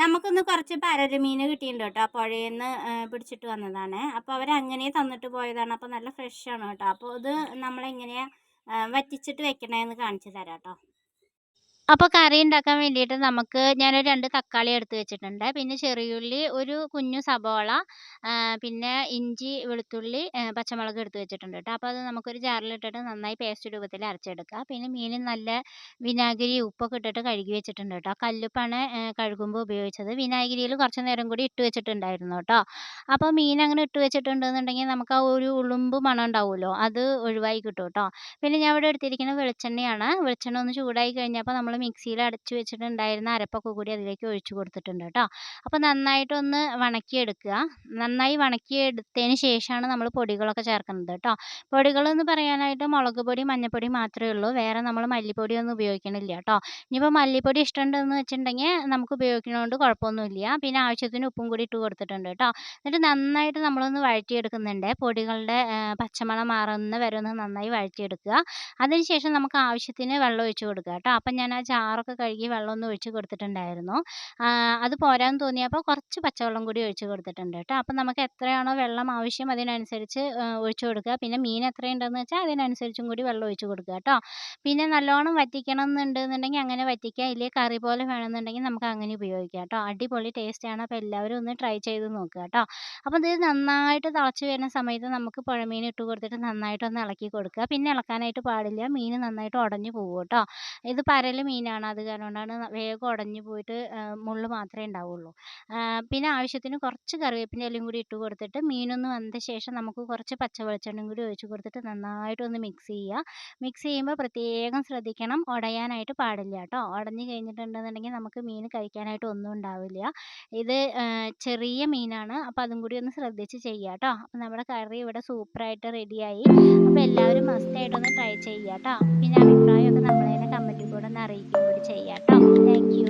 നമുക്കിന്ന് കുറച്ച് പരലുമീൻ കിട്ടിയിട്ടുണ്ട് കേട്ടോ. പുഴയിൽ നിന്ന് പിടിച്ചിട്ട് വന്നതാണ്. അപ്പോൾ അവർ അങ്ങനെ തന്നിട്ട് പോയതാണ്. അപ്പോൾ നല്ല ഫ്രഷ് ആണ് കേട്ടോ. അപ്പോൾ ഇത് നമ്മളെങ്ങനെയാണ് വറ്റിച്ചിട്ട് വെക്കണമെന്ന് കാണിച്ചു തരാം കേട്ടോ. അപ്പോൾ കറി ഉണ്ടാക്കാൻ വേണ്ടിയിട്ട് നമുക്ക് ഞാനൊരു രണ്ട് തക്കാളി എടുത്ത് വെച്ചിട്ടുണ്ട്. പിന്നെ ചെറിയുള്ളി ഒരു കുഞ്ഞു സബോള പിന്നെ ഇഞ്ചി വെളുത്തുള്ളി പച്ചമുളക് എടുത്ത് വെച്ചിട്ടുണ്ട് കേട്ടോ അപ്പോൾ അത് നമുക്കൊരു ജാറിലിട്ടിട്ട് നന്നായി പേസ്റ്റ് രൂപത്തിൽ അരച്ചെടുക്കുക. പിന്നെ മീൻ നല്ല വിനാഗിരി ഉപ്പൊക്കെ ഇട്ടിട്ട് കഴുകി വെച്ചിട്ടുണ്ട് കേട്ടോ കല്ലുപ്പാണ് കഴുകുമ്പോൾ ഉപയോഗിച്ചത്. വിനാഗിരിയിൽ കുറച്ച് നേരം കൂടി ഇട്ട് വെച്ചിട്ടുണ്ടായിരുന്നു കേട്ടോ അപ്പോൾ മീൻ അങ്ങനെ ഇട്ട് വെച്ചിട്ടുണ്ടെന്നുണ്ടെങ്കിൽ നമുക്ക് ആ ഒരു ഉളുമ്പ് മണം ഉണ്ടാവുമല്ലോ. അത് ഒഴിവായി കിട്ടും കേട്ടോ പിന്നെ ഞാൻ ഇവിടെ എടുത്തിരിക്കുന്നത് വെളിച്ചെണ്ണയാണ്. വെളിച്ചെണ്ണ ഒന്ന് ചൂടായി കഴിഞ്ഞപ്പോൾ നമ്മൾ മിക്സിയിൽ അടച്ചു വെച്ചിട്ടുണ്ടായിരുന്ന അരപ്പൊക്കെ കൂടി അതിലേക്ക് ഒഴിച്ചു കൊടുത്തിട്ടുണ്ട് കേട്ടോ. അപ്പോൾ നന്നായിട്ടൊന്ന് വണക്കിയെടുക്കുക. നന്നായി വണക്കിയെടുത്തതിന് ശേഷമാണ് നമ്മൾ പൊടികളൊക്കെ ചേർക്കുന്നത് കേട്ടോ. പൊടികളെന്ന് പറയാനായിട്ട് മുളക് പൊടി മഞ്ഞൾപ്പൊടി മാത്രമേ ഉള്ളൂ. വേറെ നമ്മൾ മല്ലിപ്പൊടി മല്ലിപ്പൊടിയൊന്നും ഉപയോഗിക്കണില്ല കേട്ടോ. ഇനിയിപ്പോൾ മല്ലിപ്പൊടി ഇഷ്ടമുണ്ടെന്ന് വെച്ചിട്ടുണ്ടെങ്കിൽ നമുക്ക് ഉപയോഗിക്കണതുകൊണ്ട് കുഴപ്പമൊന്നുമില്ല. പിന്നെ ആവശ്യത്തിന് ഉപ്പും കൂടി ഇട്ട് കൊടുത്തിട്ടുണ്ട് കേട്ടോ. എന്നിട്ട് നന്നായിട്ട് നമ്മളൊന്ന് വഴറ്റിയെടുക്കുന്നുണ്ട്. പൊടികളുടെ പച്ചമണം മാറുന്ന വരെ ഒന്ന് നന്നായി വഴറ്റിയെടുക്കുക. അതിനുശേഷം നമുക്ക് ആവശ്യത്തിന് വെള്ളം ഒഴിച്ച് കൊടുക്കുക കേട്ടോ. അപ്പം ഞാൻ ആ ചാറൊക്കെ കഴുകി വെള്ളം ഒന്ന് ഒഴിച്ച് കൊടുത്തിട്ടുണ്ടായിരുന്നു. അത് പോരാന്ന് തോന്നിയപ്പോൾ കുറച്ച് പച്ചവെള്ളം കൂടി ഒഴിച്ച് കൊടുത്തിട്ടുണ്ട് കേട്ടോ. അപ്പം നമുക്ക് എത്രയാണോ വെള്ളം ആവശ്യം അതിനനുസരിച്ച് ഒഴിച്ചു കൊടുക്കുക. പിന്നെ മീൻ എത്രയുണ്ടെന്ന് വെച്ചാൽ അതിനനുസരിച്ചും കൂടി വെള്ളം ഒഴിച്ച് കൊടുക്കുക കേട്ടോ. പിന്നെ നല്ലോണം വറ്റിക്കണം എന്നുണ്ടെന്നുണ്ടെങ്കിൽ അങ്ങനെ വറ്റിക്കുക. ഇല്ലെങ്കിൽ കറി പോലെ വേണമെന്നുണ്ടെങ്കിൽ നമുക്ക് അങ്ങനെ ഉപയോഗിക്കാം കേട്ടോ. അടിപൊളി ടേസ്റ്റാണ് അപ്പോൾ എല്ലാവരും ഒന്ന് ട്രൈ ചെയ്ത് നോക്കുക കേട്ടോ. അപ്പോൾ ഇത് നന്നായിട്ട് തിളച്ച് വരുന്ന സമയത്ത് നമുക്ക് പുഴമീൻ ഇട്ട് കൊടുത്തിട്ട് നന്നായിട്ടൊന്ന് ഇളക്കി കൊടുക്കുക. പിന്നെ ഇളക്കാനായിട്ട് പാടില്ല. മീൻ നന്നായിട്ട് ഉടഞ്ഞു പോകും കേട്ടോ. ഇത് പരൽ മീനാണ്. അത് കാരണം കൊണ്ടാണ് വേഗം ഉടഞ്ഞു പോയിട്ട് മുള്ള് മാത്രമേ ഉണ്ടാവുള്ളൂ പിന്നെ ആവശ്യത്തിന് കുറച്ച് കറിവേപ്പിന്റെ ഇലയും കൂടി ഇട്ട് കൊടുത്തിട്ട് മീനൊന്ന് വന്ന ശേഷം നമുക്ക് കുറച്ച് പച്ച വെളിച്ചെണ്ണയും കൂടി ഒഴിച്ച് കൊടുത്തിട്ട് നന്നായിട്ടൊന്ന് മിക്സ് ചെയ്യുക മിക്സ് ചെയ്യുമ്പോൾ പ്രത്യേകം ശ്രദ്ധിക്കണം. ഉടയാനായിട്ട് പാടില്ല കേട്ടോ ഉടഞ്ഞു കഴിഞ്ഞിട്ടുണ്ടെന്നുണ്ടെങ്കിൽ നമുക്ക് മീൻ കഴിക്കാനായിട്ട് ഒന്നും ഉണ്ടാവില്ല ഇത് ചെറിയ മീനാണ്. അപ്പോൾ അതും കൂടി ഒന്ന് ശ്രദ്ധിച്ച് ചെയ്യുക കേട്ടോ അപ്പോൾ നമ്മുടെ കറി ഇവിടെ സൂപ്പറായിട്ട് റെഡിയായി. അപ്പോൾ എല്ലാവരും മസ്റ്റായിട്ടൊന്ന് ട്രൈ ചെയ്യുക കേട്ടോ പിന്നെ കമന്റിൽ കൂടെ ചെയ്യാം കേട്ടോ. താങ്ക്